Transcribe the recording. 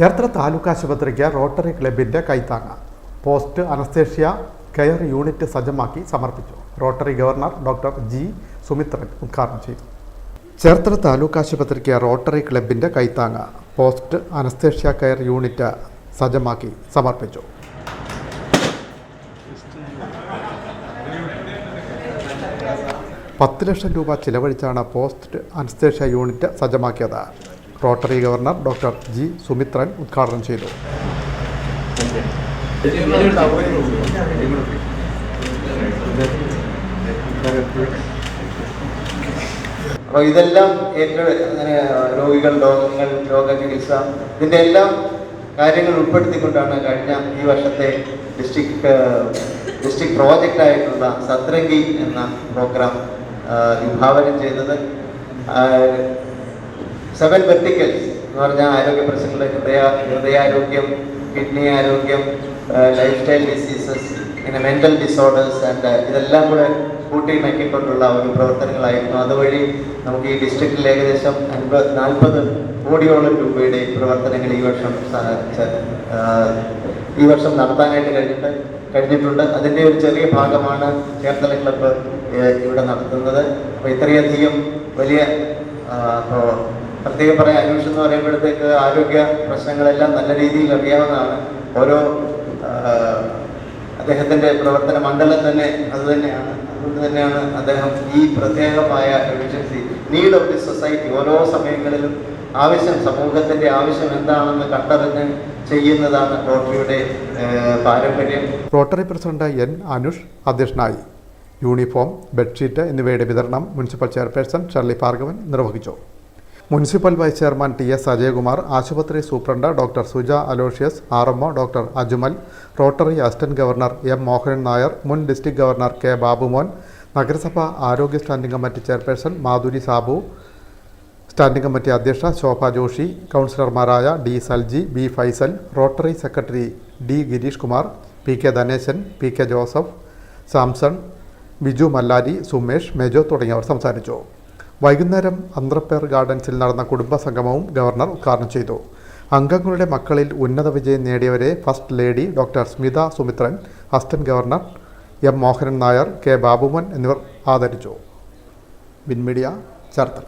ചേർത്തല താലൂക്ക് ആശുപത്രിക്ക് റോട്ടറി ക്ലബിന്റെ കൈത്താങ്ങ. പോസ്റ്റ് അനസ്തേഷ്യ കെയർ യൂണിറ്റ് സജ്ജമാക്കി സമർപ്പിച്ചു. Rotary governor doctor G Sumithran ഉദ്ഘാടനം ചെയ്തു. ചേർത്തല താലൂക്ക് ആശുപത്രിക്ക് റോട്ടറി ക്ലബിന്റെ കൈത്താങ്ങ പോസ്റ്റ് അനസ്തേഷ്യ കെയർ യൂണിറ്റ് സജ്ജമാക്കി സമർപ്പിച്ചു. പത്ത് ലക്ഷം രൂപ ചിലവഴിച്ചാണ് post anaesthesia unit സജ്ജമാക്കിയത്. Rotary governor doctor G Sumithran ഉദ്ഘാടനം ചെയ്തു. അപ്പോൾ ഇതെല്ലാം അങ്ങനെ രോഗികൾ രോഗങ്ങൾ രോഗചികിത്സ ഇതിന്റെ എല്ലാം കാര്യങ്ങൾ ഉൾപ്പെടുത്തിക്കൊണ്ടാണ് കഴിഞ്ഞ ഈ വർഷത്തെ ഡിസ്ട്രിക്ട് ഡിസ്ട്രിക്ട് പ്രോജക്റ്റ് ആയിട്ടുള്ള സത്രംഗി എന്ന പ്രോഗ്രാം വിഭാവനം ചെയ്തത്. സെവൻ വെർട്ടിക്കൽസ് എന്ന് പറഞ്ഞാൽ ആരോഗ്യ പ്രശ്നങ്ങൾ ഹൃദയ ഹൃദയാരോഗ്യം കിഡ്നി ആരോഗ്യം ലൈഫ് സ്റ്റൈൽ ഡിസീസസ് പിന്നെ മെന്റൽ ഡിസോർഡേഴ്സ് ആൻഡ് ഇതെല്ലാം കൂടെ കൂട്ടിയിണക്കിക്കൊണ്ടുള്ള ഒരു പ്രവർത്തനങ്ങളായിരുന്നു. അതുവഴി നമുക്ക് ഈ ഡിസ്ട്രിക്റ്റിൽ ഏകദേശം അൻപത് നാൽപ്പത് കോടിയോളം രൂപയുടെ പ്രവർത്തനങ്ങൾ ഈ വർഷം ഈ വർഷം നടത്താനായിട്ട് കഴിഞ്ഞിട്ട് കഴിഞ്ഞിട്ടുണ്ട്. അതിന്റെ ഒരു ചെറിയ ഭാഗമാണ് ചേർത്തല ക്ലബ്ബ് ഇവിടെ നടത്തുന്നത്. അപ്പോൾ ഇത്രയധികം വലിയ പ്രത്യേകം പറയാൻ അന്വേഷണം എന്ന് പറയുമ്പോഴത്തേക്ക് ആരോഗ്യ പ്രശ്നങ്ങളെല്ലാം നല്ല രീതിയിൽ അറിയാവുന്നതാണ്. ഓരോ അദ്ദേഹത്തിന്റെ പ്രവർത്തന മണ്ഡലം തന്നെ അത് തന്നെയാണ്. അതുകൊണ്ട് തന്നെയാണ് അദ്ദേഹം ഈ പ്രത്യേകമായ emergency need of the society ഓരോ സമയങ്ങളിലും ആവശ്യം സമൂഹത്തിന്റെ ആവശ്യം എന്താണെന്ന് കണ്ടറിഞ്ഞ് ചെയ്യുന്നതാണ് റോട്ടറിയുടെ പാരമ്പര്യം. Rotary president N. അനുഷ് അധ്യക്ഷനായി. യൂണിഫോം ബെഡ്ഷീറ്റ് എന്നിവയുടെ വിതരണം മുനിസിപ്പൽ ചെയർപേഴ്സൺ ഷർലി ഭാർഗവൻ നിർവഹിച്ചു. Municipal vice chairman T S Ajayakumar ആശുപത്രി superintendent doctor Suja Aloysius R M doctor Ajmal Rotary assistant governor M Mohanan Nair മുൻ ഡിസ്ട്രിക്ട് ഗവർണർ കെ ബാബുമോൻ നഗരസഭ ആരോഗ്യ standing committee chairperson Madhuri Sabu standing committee അധ്യക്ഷ ശോഭ ജോഷി കൗൺസിലർമാരായ D Salji B Faisal Rotary secretary D Girish Kumar P K Dhaneshan P K Joseph Samson Biju Mallari Sumesh Mejo തുടങ്ങിയവർ സംസാരിച്ചു. വൈകുന്നേരം അന്ത്രപ്പേർ ഗാർഡൻസിൽ നടന്ന കുടുംബ സംഗമവും ഗവർണർ ഉദ്ഘാടനം ചെയ്തു. അംഗങ്ങളുടെ മക്കളിൽ ഉന്നത വിജയം നേടിയവരെ first lady doctor Smitha Sumithran assistant governor M Mohanan Nair K Babumon എന്നിവർ ആദരിച്ചു. വിൻമീഡിയ ചേർത്തല.